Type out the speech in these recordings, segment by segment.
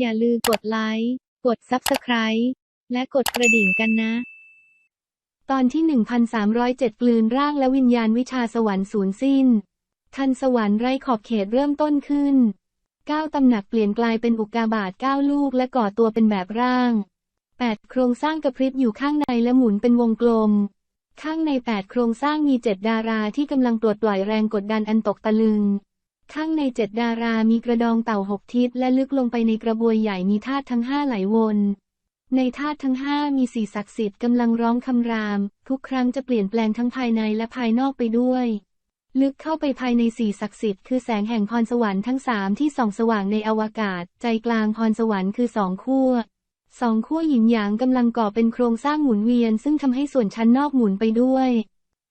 อย่าลืมกดไลค์ กด Subscribe และกดกระดิ่งกันนะ ตอนที่ 1307 กลืนร่างและวิญญาณวิชาสวรรค์สูญสิ้น ทันสวรรค์ไร้ขอบเขตเริ่มต้นขึ้นเก้าตำหนักเปลี่ยนกลายเป็นอุกกาบาตเก้าลูกและก่อตัวเป็นแบบร่างแปดโครงสร้างกระพริบอยู่ข้างในและหมุนเป็นวงกลม ข้างในแปดโครงสร้างมีเจ็ดดาราที่กำลังปลดปล่อยแรงกดดันอันตกตะลึง ข้างในเจ็ดดารามีกระดองเต่าหกทิศและลึกลงไปในกระบวยใหญ่มีธาตุทั้งห้าไหลวน ในธาตุทั้งห้ามีสี่ศักดิ์สิทธิ์กำลังร้องคำราม ทุกครั้งจะเปลี่ยนแปลงทั้งภายในและภายนอกไปด้วย ลึกเข้าไปภายในสี่ศักดิ์สิทธิ์คือแสงแห่งพรสวรรค์ทั้งสามที่ส่องสว่างในอวกาศ ใจกลางพรสวรรค์คือสองขั้วสองขั้วหยินหยางกำลังก่อเป็นโครงสร้างหมุนเวียน ซึ่งทำให้ส่วนชั้นนอกหมุนไปด้วย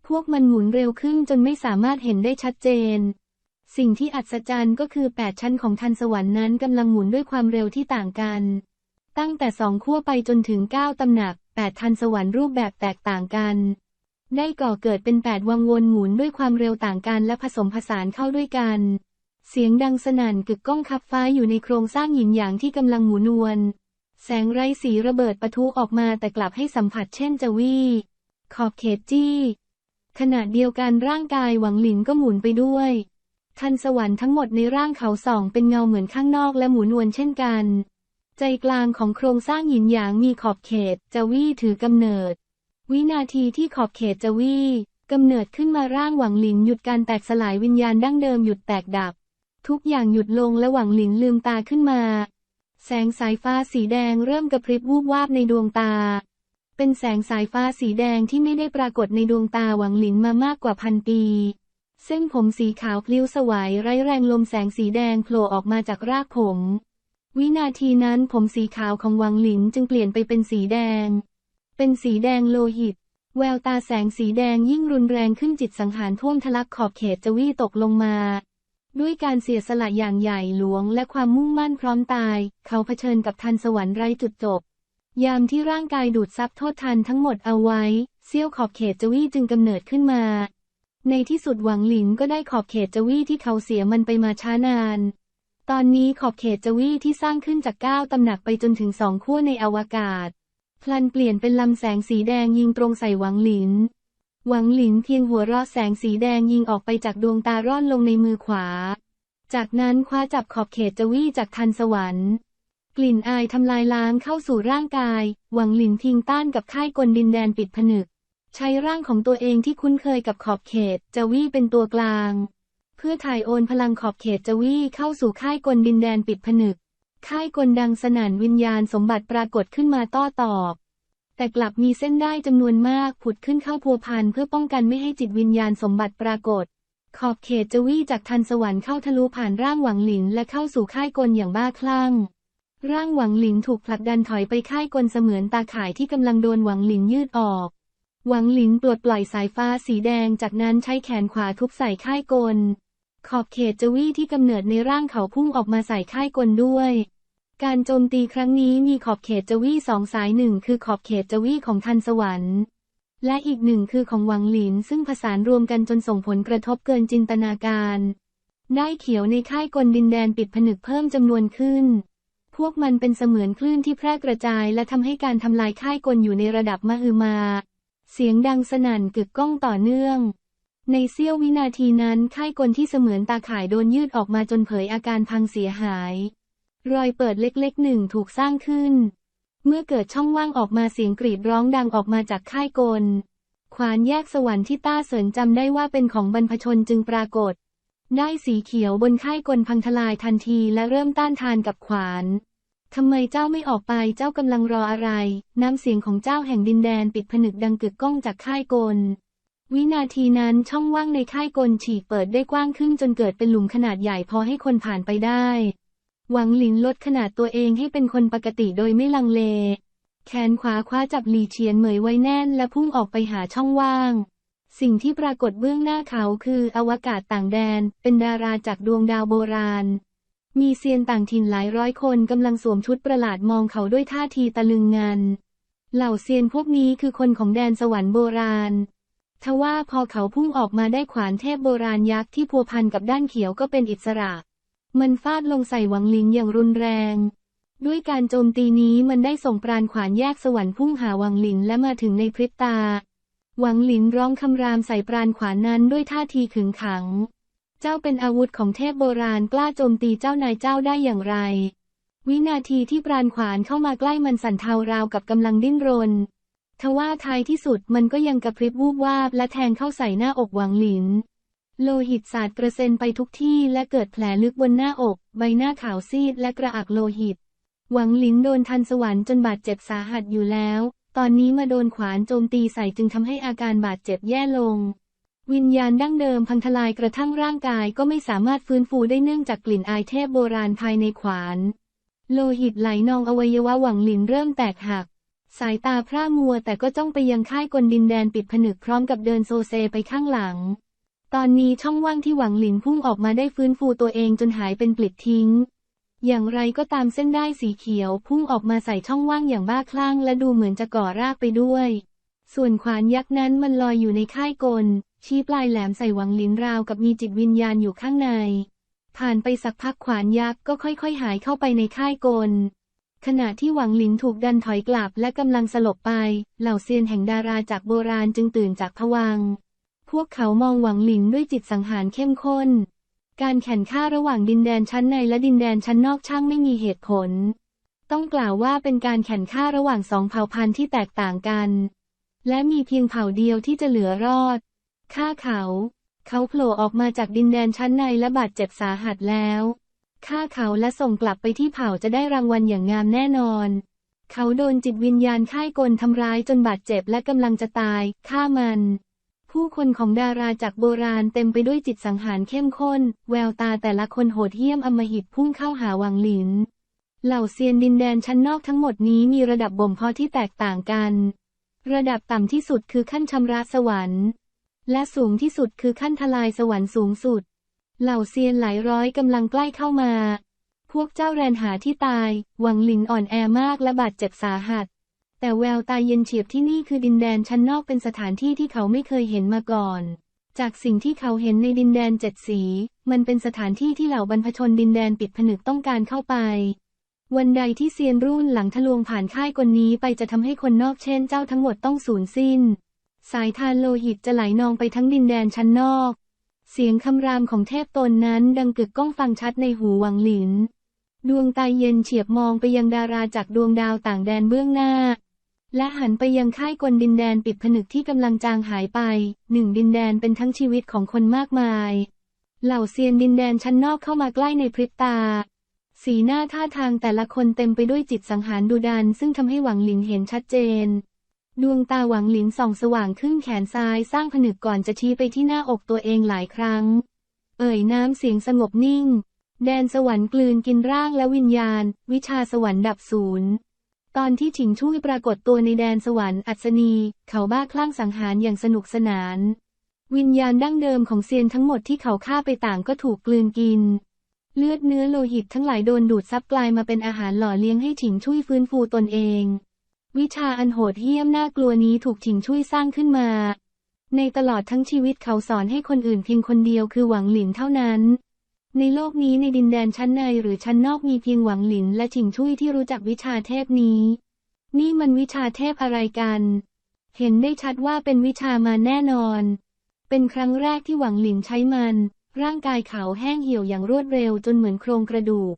พวกมันหมุนเร็วขึ้นจนไม่สามารถเห็นได้ชัดเจน สิ่งที่อัศจรรย์ก็คือแปดชั้นของทันสวรรค์นั้นกำลังหมุนด้วยความเร็วที่ต่างกัน ตั้งแต่สองขั้วไปจนถึงเก้าตำหนักแปดทันสวรรค์รูปแบบแตกต่างกัน ได้ก่อเกิดเป็นแปดวังวนหมุนด้วยความเร็วต่างกันและผสมผสานเข้าด้วยกัน เสียงดังสนั่นกึกก้องคับฟ้าอยู่ในโครงสร้างหยินหยางที่กำลังหมุนวนแสงไร้สีระเบิดปะทุออกมาแต่กลับให้สัมผัสเช่นจะวี่ ขอบเขตจี้ ขณะเดียวกันร่างกายหวังหลินก็หมุนไปด้วย ทันสวรรค์ทั้งหมดในร่างเขาส่องเป็นเงาเหมือนข้างนอกและหมุนวนเช่นกัน ใจกลางของโครงสร้างหยินหยางมีขอบเขตจะวี่ถือกำเนิด วินาทีที่ขอบเขตจะวี่กำเนิดขึ้นมาร่างหวังหลินหยุดการแตกสลายวิญญาณดั้งเดิมหยุดแตกดับ ทุกอย่างหยุดลงและหวังหลินลืมตาขึ้นมา แสงสายฟ้าสีแดงเริ่มกระพริบวูบวาบในดวงตา เป็นแสงสายฟ้าสีแดงที่ไม่ได้ปรากฏในดวงตาหวังหลินมามากกว่าพันปี เส้นผมสีขาวพลิ้วสวายไร้แรงลมแสงสีแดงโผล่ออกมาจากรากผม วินาทีนั้นผมสีขาวของวังหลินจึงเปลี่ยนไปเป็นสีแดง เป็นสีแดงโลหิต แววตาแสงสีแดงยิ่งรุนแรงขึ้นจิตสังหารท่วมทะลักขอบเขตจะวี่ตกลงมา ด้วยการเสียสละอย่างใหญ่หลวงและความมุ่งมั่นพร้อมตาย เขาเผชิญกับทันสวรรค์ไร้จุดจบ ยามที่ร่างกายดูดซับโทษทันทั้งหมดเอาไว้เซี่ยวขอบเขตจวี่จึงกำเนิดขึ้นมา ในที่สุดหวังหลินก็ได้ขอบเขตจวี่ที่เขาเสียมันไปมาช้านาน ตอนนี้ขอบเขตจวี่ที่สร้างขึ้นจากก้าตำหนักไปจนถึงสองขั้วในอวกาศ พลันเปลี่ยนเป็นลำแสงสีแดงยิงตรงใส่หวังหลิน หวังหลินเพียงหัวเราะแสงสีแดงยิงออกไปจากดวงตาร่อนลงในมือขวา จากนั้นคว้าจับขอบเขตจวี่จากทันสวรรค์ กลิ่นอายทำลายล้างเข้าสู่ร่างกาย หวังหลินทิ้งต้านกับค่ายกลดินแดนปิดผนึก ใช้ร่างของตัวเองที่คุ้นเคยกับขอบเขตจวี่เป็นตัวกลาง เพื่อถ่ายโอนพลังขอบเขตจวี่เข้าสู่ค่ายกลดินแดนปิดผนึก ค่ายกลดังสนั่นวิญญาณสมบัติปรากฏขึ้นมาต้อตอบ แต่กลับมีเส้นได้จำนวนมากผุดขึ้นเข้าพัวพันเพื่อป้องกันไม่ให้จิตวิญญาณสมบัติปรากฏ ขอบเขตจวี่จากทันสวรรค์เข้าทะลุผ่านร่างหวังหลินและเข้าสู่ค่ายกลอย่างบ้าคลั่งร่างหวังหลินถูกผลักดันถอยไปค่ายกลเสมือนตาข่ายที่กำลังโดนหวังหลินยืดออก หวังหลินปลดปล่อยสายฟ้าสีแดงจากนั้นใช้แขนขวาทุบใส่ค่ายกล ขอบเขตจวี่ที่กำเนิดในร่างเขาพุ่งออกมาใส่ค่ายกลด้วย การโจมตีครั้งนี้มีขอบเขตจวี่สองสายหนึ่งคือขอบเขตจวี่ของทันสวรรค์ และอีกหนึ่งคือของหวังหลินซึ่งผสานรวมกันจนส่งผลกระทบเกินจินตนาการ ได้เขียวในค่ายกลดินแดนปิดผนึกเพิ่มจำนวนขึ้นพวกมันเป็นเสมือนคลื่นที่แพร่กระจายและทำให้การทำลายค่ายกลอยู่ในระดับมหึมา เสียงดังสนั่นกึกก้องต่อเนื่อง ในเสี้ยววินาทีนั้นค่ายกลที่เสมือนตาข่ายโดนยืดออกมาจนเผยอาการพังเสียหาย รอยเปิดเล็กๆหนึ่งถูกสร้างขึ้น เมื่อเกิดช่องว่างออกมาเสียงกรีดร้องดังออกมาจากค่ายกล ขวานแยกสวรรค์ที่ต้าเสริญจำได้ว่าเป็นของบรรพชนจึงปรากฏ ได้สีเขียวบนค่ายกลพังทลายทันทีและเริ่มต้านทานกับขวาน ทำไมเจ้าไม่ออกไปเจ้ากำลังรออะไร น้ำเสียงของเจ้าแห่งดินแดนปิดผนึกดังกึกก้องจากค่ายกล วินาทีนั้นช่องว่างในค่ายกลฉีกเปิดได้กว้างขึ้นจนเกิดเป็นหลุมขนาดใหญ่พอให้คนผ่านไปได้ หวังหลินลดขนาดตัวเองให้เป็นคนปกติโดยไม่ลังเล แขนขวาคว้าจับหลีเฉียนเหมยไว้แน่นและพุ่งออกไปหาช่องว่าง สิ่งที่ปรากฏเบื้องหน้าเขาคืออวกาศต่างแดน เป็นดาราจากดวงดาวโบราณ มีเซียนต่างถิ่นหลายร้อยคนกำลังสวมชุดประหลาดมองเขาด้วยท่าทีตะลึงงัน เหล่าเซียนพวกนี้คือคนของแดนสวรรค์โบราณทว่าพอเขาพุ่งออกมาได้ขวานเทพโบราณยักษ์ที่พัวพันกับด้านเขียวก็เป็นอิสระ มันฟาดลงใส่หวังลินอย่างรุนแรง ด้วยการโจมตีนี้มันได้ส่งปราณขวานแยกสวรรค์พุ่งหาหวังหลินและมาถึงในพริบตา หวังหลินร้องคำรามใส่ปราณขวานนั้นด้วยท่าทีขึงขัง เจ้าเป็นอาวุธของเทพโบราณกล้าโจมตีเจ้านายเจ้าได้อย่างไร วินาทีที่ปราณขวานเข้ามาใกล้มันสั่นเทาราวกับกำลังดิ้นรนทว่าท้ายที่สุดมันก็ยังกระพริบวูบวาบและแทงเข้าใส่หน้าอกหวังหลิน โลหิตสาดกระเซ็นไปทุกที่และเกิดแผลลึกบนหน้าอก ใบหน้าขาวซีดและกระอักโลหิต หวังหลินโดนทันสวรรค์จนบาดเจ็บสาหัสอยู่แล้ว ตอนนี้มาโดนขวานโจมตีใส่จึงทำให้อาการบาดเจ็บแย่ลง วิญญาณดั้งเดิมพังทลายกระทั่งร่างกายก็ไม่สามารถฟื้นฟูได้เนื่องจากกลิ่นอายเทพโบราณภายในขวาน โลหิตไหลนองอวัยวะหวังหลินเริ่มแตกหัก สายตาพร่ามัวแต่ก็จ้องไปยังค่ายกลดินแดนปิดผนึกพร้อมกับเดินโซเซไปข้างหลัง ตอนนี้ช่องว่างที่หวังหลินพุ่งออกมาได้ฟื้นฟูตัวเองจนหายเป็นปลิดทิ้ง อย่างไรก็ตามเส้นได้สีเขียว พุ่งออกมาใส่ช่องว่างอย่างบ้าคลั่งและดูเหมือนจะก่อรากไปด้วย ส่วนขวานยักษ์นั้นมันลอยอยู่ในค่ายกล ชี้ปลายแหลมใส่หวังหลินราวกับมีจิตวิญญาณอยู่ข้างใน ผ่านไปสักพักขวานยักษ์ก็ค่อยๆ หายเข้าไปในค่ายกล ขณะที่หวังหลินถูกดันถอยกลับและกำลังสลบไป เหล่าเซียนแห่งดาราจากโบราณจึงตื่นจากผวัง พวกเขามองหวังหลินด้วยจิตสังหารเข้มข้น การแข่งข้าระหว่างดินแดนชั้นในและดินแดนชั้นนอกช่างไม่มีเหตุผล ต้องกล่าวว่าเป็นการแข่งข้าระหว่างสองเผ่าพันธุ์ที่แตกต่างกัน และมีเพียงเผ่าเดียวที่จะเหลือรอด ข้าเขา เขาโผล่ออกมาจากดินแดนชั้นในและบาดเจ็บสาหัสแล้วฆ่าเขาและส่งกลับไปที่เผ่าจะได้รางวัลอย่างงามแน่นอน เขาโดนจิตวิญญาณค่ายกลทำร้ายจนบาดเจ็บและกำลังจะตาย ฆ่ามัน ผู้คนของดาราจากโบราณเต็มไปด้วยจิตสังหารเข้มข้น แววตาแต่ละคนโหดเหี้ยมอมหิตพุ่งเข้าหาวังหลิน เหล่าเซียนดินแดนชั้นนอกทั้งหมดนี้มีระดับบ่มเพาะที่แตกต่างกัน ระดับต่ำที่สุดคือขั้นชำระสวรรค์ และสูงที่สุดคือขั้นทลายสวรรค์สูงสุด เหล่าเซียนหลายร้อยกำลังใกล้เข้ามา พวกเจ้าแรนหาที่ตาย หวังหลินอ่อนแอมากและบาดเจ็บสาหัส แต่แววตาเย็นเฉียบที่นี่คือดินแดนชั้นนอกเป็นสถานที่ที่เขาไม่เคยเห็นมาก่อน จากสิ่งที่เขาเห็นในดินแดนเจ็ดสี มันเป็นสถานที่ที่เหล่าบรรพชนดินแดนปิดผนึกต้องการเข้าไปวันใดที่เซียนรุ่นหลังทะลวงผ่านค่ายกลนี้ไปจะทำให้คนนอกเช่นเจ้าทั้งหมดต้องสูญสิ้น สายทานโลหิตจะไหลนองไปทั้งดินแดนชั้นนอก เสียงคำรามของเทพตนนั้นดังกึกก้องฟังชัดในหูหวังหลิน ดวงตาเย็นเฉียบมองไปยังดาราจากดวงดาวต่างแดนเบื้องหน้า และหันไปยังค่ายกลดินแดนปิดผนึกที่กำลังจางหายไป หนึ่งดินแดนเป็นทั้งชีวิตของคนมากมาย เหล่าเซียนดินแดนชั้นนอกเข้ามาใกล้ในพริบตาสีหน้าท่าทางแต่ละคนเต็มไปด้วยจิตสังหารดุดันซึ่งทำให้หวังหลินเห็นชัดเจน ดวงตาหวังหลินส่องสว่างขึ้นแขนซ้ายสร้างผนึกก่อนจะชี้ไปที่หน้าอกตัวเองหลายครั้ง เอ่ยน้ำเสียงสงบนิ่ง แดนสวรรค์กลืนกินร่างและวิญญาณ วิชาสวรรค์ดับศูนย์ตอนที่ถิงช่วยปรากฏตัวในแดนสวรรค์อัศนี เขาบ้าคลั่งสังหารอย่างสนุกสนาน วิญญาณดั้งเดิมของเซียนทั้งหมดที่เขาฆ่าไปต่างก็ถูกกลืนกิน เลือดเนื้อโลหิตทั้งหลายโดนดูดซับกลายมาเป็นอาหารหล่อเลี้ยงให้ถิงช่วยฟื้นฟูตนเอง วิชาอันโหดเหี้ยมน่ากลัวนี้ถูกถิงช่วยสร้างขึ้นมา ในตลอดทั้งชีวิตเขาสอนให้คนอื่นเพียงคนเดียวคือหวังหลินเท่านั้น ในโลกนี้ในดินแดนชั้นในหรือชั้นนอกมีเพียงหวังหลินและถิงช่วยที่รู้จักวิชาเทพนี้ นี่มันวิชาเทพอะไรกัน เห็นได้ชัดว่าเป็นวิชามาแน่นอน เป็นครั้งแรกที่หวังหลินใช้มัน ร่างกายเขาแห้งเหี่ยวอย่างรวดเร็วจนเหมือนโครงกระดูก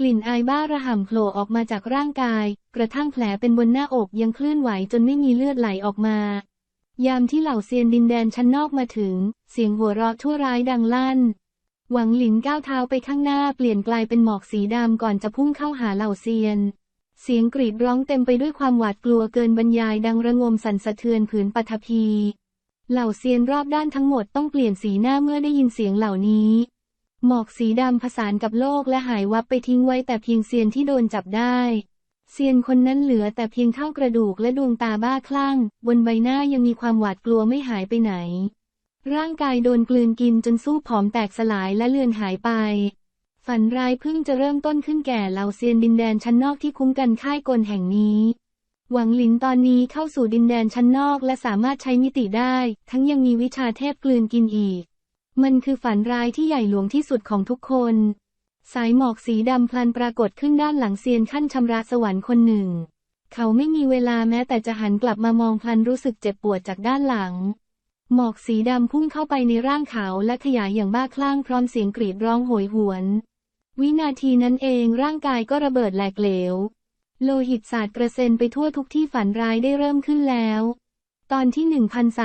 กลิ่นอายบ้าระห่ำโผล่ออกมาจากร่างกาย กระทั่งแผลเป็นบนหน้าอกยังเคลื่อนไหวจนไม่มีเลือดไหลออกมา ยามที่เหล่าเซียนดินแดนชั้นนอกมาถึง เสียงหัวเราะชั่วร้ายดังลั่น หวังหลินก้าวเท้าไปข้างหน้าเปลี่ยนกลายเป็นหมอกสีดำก่อนจะพุ่งเข้าหาเหล่าเซียน เสียงกรีดร้องเต็มไปด้วยความหวาดกลัวเกินบรรยายดังระงมสั่นสะเทือนผืนปฐพี เหล่าเซียนรอบด้านทั้งหมดต้องเปลี่ยนสีหน้าเมื่อได้ยินเสียงเหล่านี้ หมอกสีดำผสานกับโลกและหายวับไปทิ้งไว้แต่เพียงเซียนที่โดนจับได้เซียนคนนั้นเหลือแต่เพียงเท่ากระดูกและดวงตาบ้าคลั่ง บนใบหน้ายังมีความหวาดกลัวไม่หายไปไหน ร่างกายโดนกลืนกินจนสู้ผอมแตกสลายและเลือนหายไป ฝันร้ายเพิ่งจะเริ่มต้นขึ้นแก่เหล่าเซียนดินแดนชั้นนอกที่คุ้มกันค่ายกลแห่งนี้ หวังหลินตอนนี้เข้าสู่ดินแดนชั้นนอกและสามารถใช้มิติได้ ทั้งยังมีวิชาเทพกลืนกินอีก มันคือฝันร้ายที่ใหญ่หลวงที่สุดของทุกคน สายหมอกสีดำพลันปรากฏขึ้นด้านหลังเซียนขั้นชำระสวรรค์คนหนึ่ง เขาไม่มีเวลาแม้แต่จะหันกลับมามองพลันรู้สึกเจ็บปวดจากด้านหลัง หมอกสีดำพุ่งเข้าไปในร่างเขาและขยายอย่างบ้าคลั่งพร้อมเสียงกรีดร้องโหยหวน วินาทีนั้นเองร่างกายก็ระเบิดแหลกเหลว โลหิตสาดกระเซ็นไปทั่วทุกที่ฝันร้ายได้เริ่มขึ้นแล้ว ตอนที่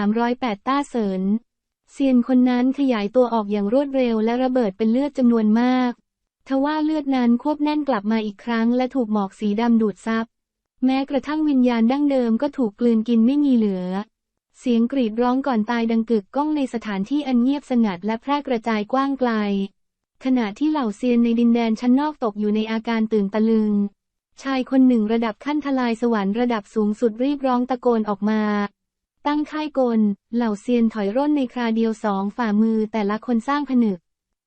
1308 ต้าเสริน เซียนคนนั้นขยายตัวออกอย่างรวดเร็วและระเบิดเป็นเลือดจำนวนมาก ทว่าเลือดนั้นควบแน่นกลับมาอีกครั้งและถูกหมอกสีดำดูดซับ แม้กระทั่งวิญญาณดั้งเดิมก็ถูกกลืนกินไม่มีเหลือ เสียงกรีดร้องก่อนตายดังกึกก้องในสถานที่อันเงียบสงัดและแพร่กระจายกว้างไกล ขณะที่เหล่าเซียนในดินแดนชั้นนอกตกอยู่ในอาการตื่นตะลึง ชายคนหนึ่งระดับขั้นทลายสวรรค์ระดับสูงสุดรีบร้องตะโกนออกมา ตั้งค่ายกล เหล่าเซียนถอยร่นในคราเดียวสองฝ่ามือแต่ละคนสร้างผนึก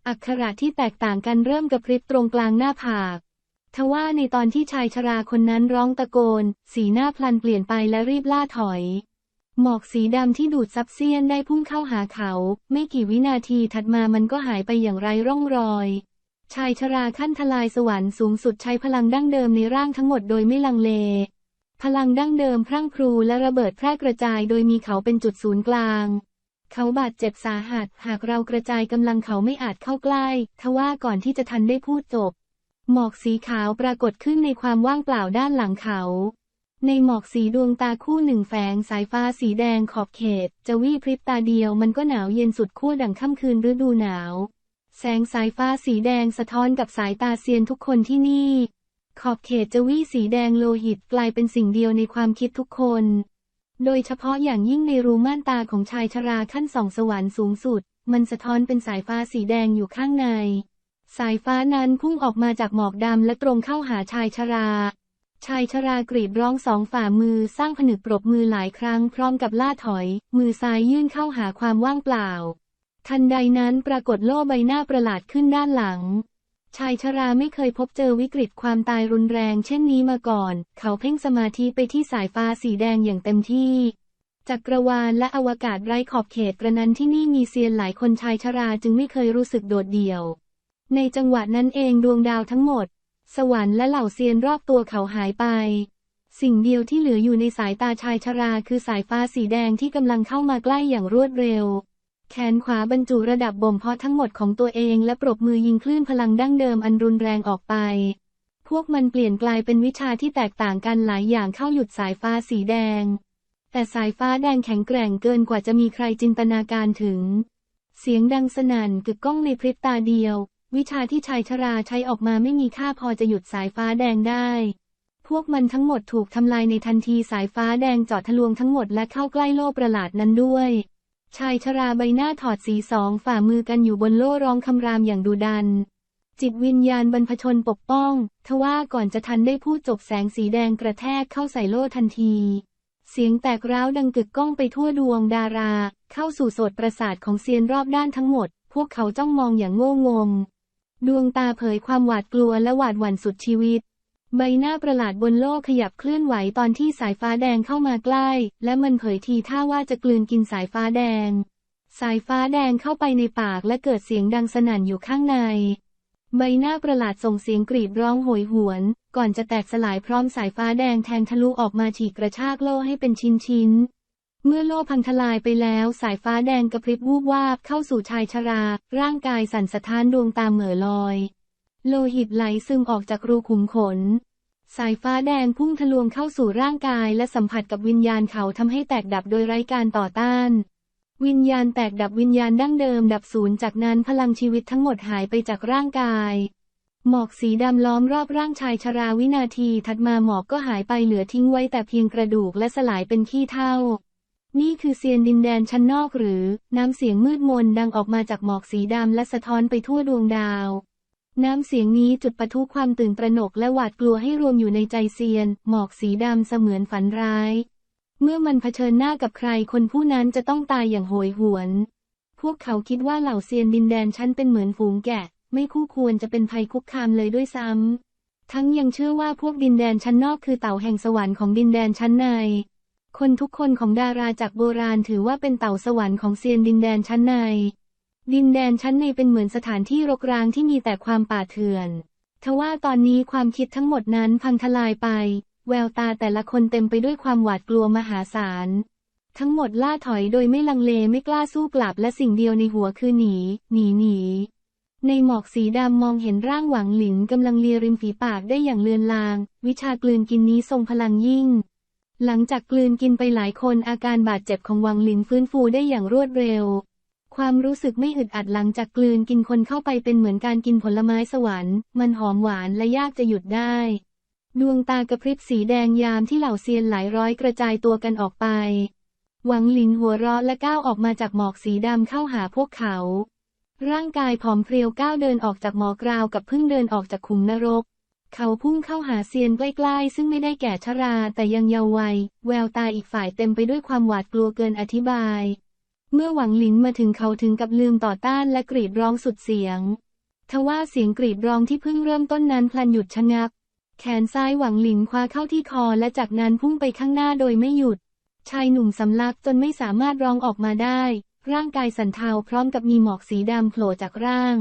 อักขระที่แตกต่างกันเริ่มกระพริบตรงกลางหน้าผาก ทว่าในตอนที่ชายชราคนนั้นร้องตะโกน สีหน้าพลันเปลี่ยนไปและรีบล่าถอย หมอกสีดำที่ดูดซับเซียนได้พุ่งเข้าหาเขา ไม่กี่วินาทีถัดมามันก็หายไปอย่างไร้ร่องรอย ชายชราขั้นทลายสวรรค์สูงสุดใช้พลังดั้งเดิมในร่างทั้งหมดโดยไม่ลังเล พลังดั้งเดิมพรั่งพรูและระเบิดแพร่กระจายโดยมีเขาเป็นจุดศูนย์กลาง เขาบาดเจ็บสาหัส หากเรากระจายกำลังเขาไม่อาจเข้าใกล้ ทว่าก่อนที่จะทันได้พูดจบ หมอกสีขาวปรากฏขึ้นในความว่างเปล่าด้านหลังเขา ในหมอกสีดวงตาคู่หนึ่งแฝงสายฟ้าสีแดงขอบเขต จะวี่พริบตาเดียวมันก็หนาวเย็นสุดขั้วดังค่ำคืนฤดูหนาว แสงสายฟ้าสีแดงสะท้อนกับสายตาเซียนทุกคนที่นี่ ขอบเขตจะวี่สีแดงโลหิตกลายเป็นสิ่งเดียวในความคิดทุกคน โดยเฉพาะอย่างยิ่งในรูม่านตาของชายชราขั้นสองสวรรค์สูงสุด มันสะท้อนเป็นสายฟ้าสีแดงอยู่ข้างใน สายฟ้านั้นพุ่งออกมาจากหมอกดำและตรงเข้าหาชายชรา ชายชรากรีดร้องสองฝ่ามือสร้างผนึกปรบมือหลายครั้งพร้อมกับล่าถอย มือซ้ายยื่นเข้าหาความว่างเปล่า ทันใดนั้นปรากฏโล่ใบหน้าประหลาดขึ้นด้านหลัง ชายชราไม่เคยพบเจอวิกฤตความตายรุนแรงเช่นนี้มาก่อน เขาเพ่งสมาธิไปที่สายฟ้าสีแดงอย่างเต็มที่จักรวาลและอวกาศไร้ขอบเขตกระนั้นที่นี่มีเซียนหลายคนชายชราจึงไม่เคยรู้สึกโดดเดี่ยว ในจังหวะนั้นเองดวงดาวทั้งหมด สวรรค์และเหล่าเซียนรอบตัวเขาหายไป สิ่งเดียวที่เหลืออยู่ในสายตาชายชราคือสายฟ้าสีแดงที่กำลังเข้ามาใกล้อย่างรวดเร็ว แขนขวาบรรจุระดับบ่มเพาะทั้งหมดของตัวเองและปรบมือยิงคลื่นพลังดั้งเดิมอันรุนแรงออกไป พวกมันเปลี่ยนกลายเป็นวิชาที่แตกต่างกันหลายอย่างเข้าหยุดสายฟ้าสีแดง แต่สายฟ้าแดงแข็งแกร่งเกินกว่าจะมีใครจินตนาการถึง เสียงดังสนั่นกึกก้องในพริบตาเดียว วิชาที่ชายชราใช้ออกมาไม่มีค่าพอจะหยุดสายฟ้าแดงได้ พวกมันทั้งหมดถูกทำลายในทันทีสายฟ้าแดงเจาะทะลวงทั้งหมดและเข้าใกล้โล่ประหลาดนั้นด้วย ชายชราใบหน้าถอดสีสองฝ่ามือกันอยู่บนโล่ร้องคำรามอย่างดุดัน จิตวิญญาณบรรพชนปกป้องทว่าก่อนจะทันได้พูดจบแสงสีแดงกระแทกเข้าใส่โล่ทันที เสียงแตกร้าวดังกึกก้องไปทั่วดวงดารา เข้าสู่โสดประสาทของเซียนรอบด้านทั้งหมด พวกเขาจ้องมองอย่างโง่งม ดวงตาเผยความหวาดกลัวและหวาดหวั่นสุดชีวิต ใบหน้าประหลาดบนโลกขยับเคลื่อนไหวตอนที่สายฟ้าแดงเข้ามาใกล้ และมันเผยทีท่าว่าจะกลืนกินสายฟ้าแดง สายฟ้าแดงเข้าไปในปากและเกิดเสียงดังสนั่นอยู่ข้างใน ใบหน้าประหลาดส่งเสียงกรีดร้องโหยหวน ก่อนจะแตกสลายพร้อมสายฟ้าแดงแทงทะลุออกมาฉีกกระชากโล่ให้เป็นชิ้นชิ้นๆเมื่อโล่พังทลายไปแล้วสายฟ้าแดงกระพริบวูบวาบเข้าสู่ชายชรา ร่างกายสั่นสะท้านดวงตาเหม่อลอย โลหิตไหลซึมออกจากรูขุมขน สายฟ้าแดงพุ่งทะลวงเข้าสู่ร่างกายและสัมผัสกับวิญญาณเขาทำให้แตกดับโดยไร้การต่อต้าน วิญญาณแตกดับวิญญาณดั้งเดิมดับศูนย์จากนั้นพลังชีวิตทั้งหมดหายไปจากร่างกาย หมอกสีดำล้อมรอบร่างชายชราวินาทีถัดมาหมอกก็หายไปเหลือทิ้งไว้แต่เพียงกระดูกและสลายเป็นขี้เถ้านี่คือเซียนดินแดนชั้นนอกหรือ น้ำเสียงมืดมนดังออกมาจากหมอกสีดำและสะท้อนไปทั่วดวงดาว น้ำเสียงนี้จุดประทุความตื่นตระหนกและหวาดกลัวให้รวมอยู่ในใจเซียน หมอกสีดำเสมือนฝันร้าย เมื่อมันเผชิญหน้ากับใครคนผู้นั้นจะต้องตายอย่างโหยหวน พวกเขาคิดว่าเหล่าเซียนดินแดนชั้นเป็นเหมือนฝูงแกะ ไม่คู่ควรจะเป็นภัยคุกคามเลยด้วยซ้ำ ทั้งยังเชื่อว่าพวกดินแดนชั้นนอกคือเต่าแห่งสวรรค์ของดินแดนชั้นใน คนทุกคนของดาราจากโบราณถือว่าเป็นเต่าสวรรค์ของเซียนดินแดนชั้นใน ดินแดนชั้นในเป็นเหมือนสถานที่รกร้างที่มีแต่ความป่าเถื่อนทว่าตอนนี้ความคิดทั้งหมดนั้นพังทลายไป แววตาแต่ละคนเต็มไปด้วยความหวาดกลัวมหาศาล ทั้งหมดล่าถอยโดยไม่ลังเลไม่กล้าสู้กลับและสิ่งเดียวในหัวคือหนี หนีหนี ในหมอกสีดำมองเห็นร่างหวังหลินกำลังเลียริมฝีปากได้อย่างเลือนลาง วิชากลืนกินนี้ทรงพลังยิ่ง หลังจากกลืนกินไปหลายคนอาการบาดเจ็บของหวังหลินฟื้นฟูได้อย่างรวดเร็ว ความรู้สึกไม่อึดอัดหลังจากกลืนกินคนเข้าไปเป็นเหมือนการกินผลไม้สวรรค์ มันหอมหวานและยากจะหยุดได้ ดวงตากระพริบสีแดงยามที่เหล่าเซียนหลายร้อยกระจายตัวกันออกไป หวังหลินหัวเราะและก้าวออกมาจากหมอกสีดำเข้าหาพวกเขา ร่างกายผอมเพรียวก้าวเดินออกจากหมอกราวกับเพิ่งเดินออกจากขุมนรก เขาพุ่งเข้าหาเซียนใกล้ๆ ซึ่งไม่ได้แก่ชราแต่ยังเยาว์วัย แววตาอีกฝ่ายเต็มไปด้วยความหวาดกลัวเกินอธิบาย เมื่อหวังหลินมาถึงเขาถึงกับลืมต่อต้านและกรีดร้องสุดเสียง ทว่าเสียงกรีดร้องที่เพิ่งเริ่มต้นนั้นพลันหยุดชะงัก แขนซ้ายหวังหลินคว้าเข้าที่คอและจากนั้นพุ่งไปข้างหน้าโดยไม่หยุด ชายหนุ่มสำลักจนไม่สามารถร้องออกมาได้ ร่างกายสั่นเทาพร้อมกับมีหมอกสีดำโผล่จากร่าง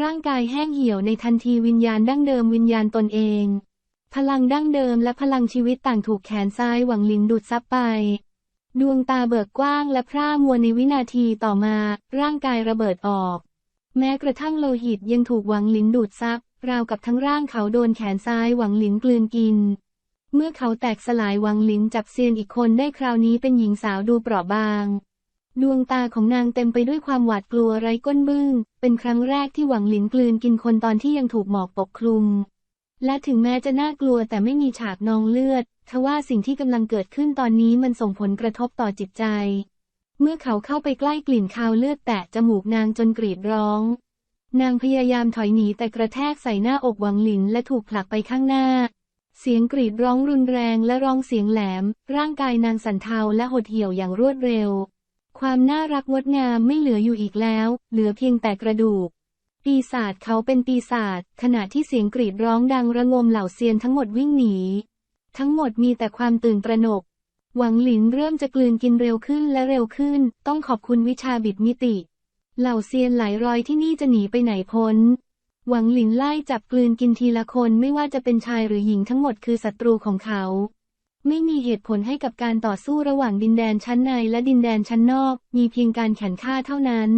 ร่างกายแห้งเหี่ยวในทันทีวิญญาณดั้งเดิมวิญญาณตนเอง พลังดั้งเดิมและพลังชีวิตต่างถูกแขนซ้ายหวังหลินดูดซับไป ดวงตาเบิกกว้างและพร่ามัวในวินาทีต่อมา ร่างกายระเบิดออก แม้กระทั่งโลหิตยังถูกหวังหลินดูดซับราวกับทั้งร่างเขาโดนแขนซ้ายหวังหลินกลืนกิน เมื่อเขาแตกสลายหวังหลินจับเซียนอีกคนได้คราวนี้เป็นหญิงสาวดูเปราะบาง ดวงตาของนางเต็มไปด้วยความหวาดกลัวไร้ก้นบึ้ง เป็นครั้งแรกที่หวังหลินกลืนกินคนตอนที่ยังถูกหมอกปกคลุม และถึงแม้จะน่ากลัวแต่ไม่มีฉากนองเลือดทว่าสิ่งที่กำลังเกิดขึ้นตอนนี้มันส่งผลกระทบต่อจิตใจ เมื่อเขาเข้าไปใกล้กลิ่นคาวเลือดแตะจมูกนางจนกรีดร้อง นางพยายามถอยหนีแต่กระแทกใส่หน้าอกหวังหลินและถูกผลักไปข้างหน้า เสียงกรีดร้องรุนแรงและร้องเสียงแหลม ร่างกายนางสั่นเทาและหดเหี่ยวอย่างรวดเร็ว ความน่ารักงดงามไม่เหลืออยู่อีกแล้ว เหลือเพียงแต่กระดูก ปีศาจเขาเป็นปีศาจขณะที่เสียงกรีดร้องดังระงมเหล่าเซียนทั้งหมดวิ่งหนี ทั้งหมดมีแต่ความตื่นตระหนก หวังหลินเริ่มจะกลืนกินเร็วขึ้นและเร็วขึ้น ต้องขอบคุณวิชาบิดมิติ เหล่าเซียนหลายร้อยที่นี่จะหนีไปไหนพ้น หวังหลินไล่จับกลืนกินทีละคนไม่ว่าจะเป็นชายหรือหญิงทั้งหมดคือศัตรูของเขา ไม่มีเหตุผลให้กับการต่อสู้ระหว่างดินแดนชั้นในและดินแดนชั้นนอก มีเพียงการแข่งฆ่าเท่านั้น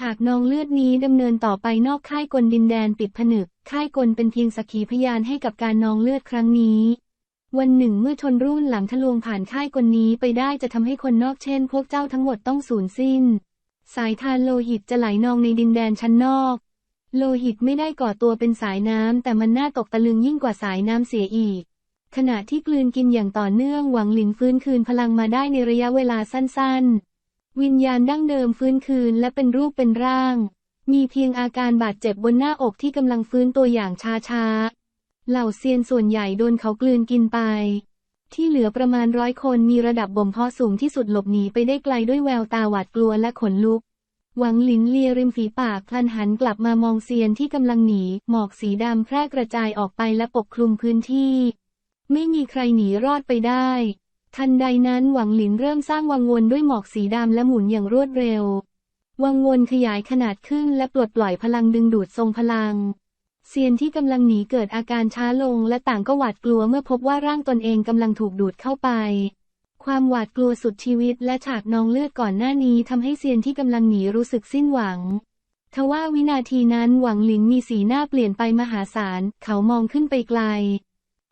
ฉากนองเลือดนี้ดำเนินต่อไปนอกค่ายกลดินแดนปิดผนึก ค่ายกลเป็นเพียงสักขีพยานให้กับการนองเลือดครั้งนี้ วันหนึ่งเมื่อชนรุ่นหลังทะลวงผ่านค่ายกลนี้ไปได้จะทำให้คนนอกเช่น พวกเจ้าทั้งหมดต้องสูญสิ้น สายทานโลหิตจะไหลนองในดินแดนชั้นนอก โลหิตไม่ได้ก่อตัวเป็นสายน้ำแต่มันน่าตกตะลึงยิ่งกว่าสายน้ำเสียอีก ขณะที่กลืนกินอย่างต่อเนื่องหวังหลินฟื้นคืนพลังมาได้ในระยะเวลาสั้นๆ วิญญาณดั้งเดิมฟื้นคืนและเป็นรูปเป็นร่าง มีเพียงอาการบาดเจ็บบนหน้าอกที่กำลังฟื้นตัวอย่างช้าๆ เหล่าเซียนส่วนใหญ่โดนเขากลืนกินไป ที่เหลือประมาณร้อยคนมีระดับบ่มเพาะสูงที่สุดหลบหนีไปได้ไกลด้วยแววตาหวาดกลัวและขนลุก หวังหลินเลียริมฝีปากพลันหันกลับมามองเซียนที่กำลังหนี หมอกสีดำแพร่กระจายออกไปและปกคลุมพื้นที่ ไม่มีใครหนีรอดไปได้ ทันใดนั้นหวังหลินเริ่มสร้างวังวนด้วยหมอกสีดำและหมุนอย่างรวดเร็ว วังวนขยายขนาดขึ้นและปลดปล่อยพลังดึงดูดทรงพลัง เซียนที่กำลังหนีเกิดอาการช้าลงและต่างก็หวาดกลัวเมื่อพบว่าร่างตนเองกำลังถูกดูดเข้าไป ความหวาดกลัวสุดชีวิตและฉากนองเลือดก่อนหน้านี้ทำให้เซียนที่กำลังหนีรู้สึกสิ้นหวังทว่าวินาทีนั้นหวังหลินมีสีหน้าเปลี่ยนไปมหาศาล เขามองขึ้นไปไกล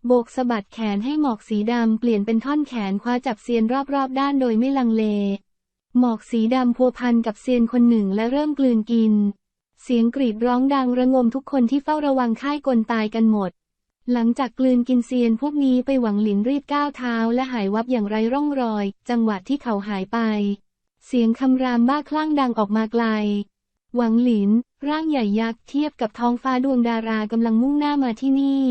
โบกสะบัดแขนให้หมอกสีดำเปลี่ยนเป็นท่อนแขนคว้าจับเซียนรอบๆ ด้านโดยไม่ลังเล หมอกสีดำพัวพันกับเซียนคนหนึ่งและเริ่มกลืนกิน เสียงกรีดร้องดังระงมทุกคนที่เฝ้าระวังค่ายกลตายกันหมด หลังจากกลืนกินเซียนพวกนี้ไปหวังหลินรีบก้าวเท้าและหายวับอย่างไรร่องรอย จังหวะที่เขาหายไป เสียงคำรามบ้าคลั่งดังออกมาไกล หวังหลิน ร่างใหญ่ยักษ์เทียบกับท้องฟ้าดวงดารากำลังมุ่งหน้ามาที่นี่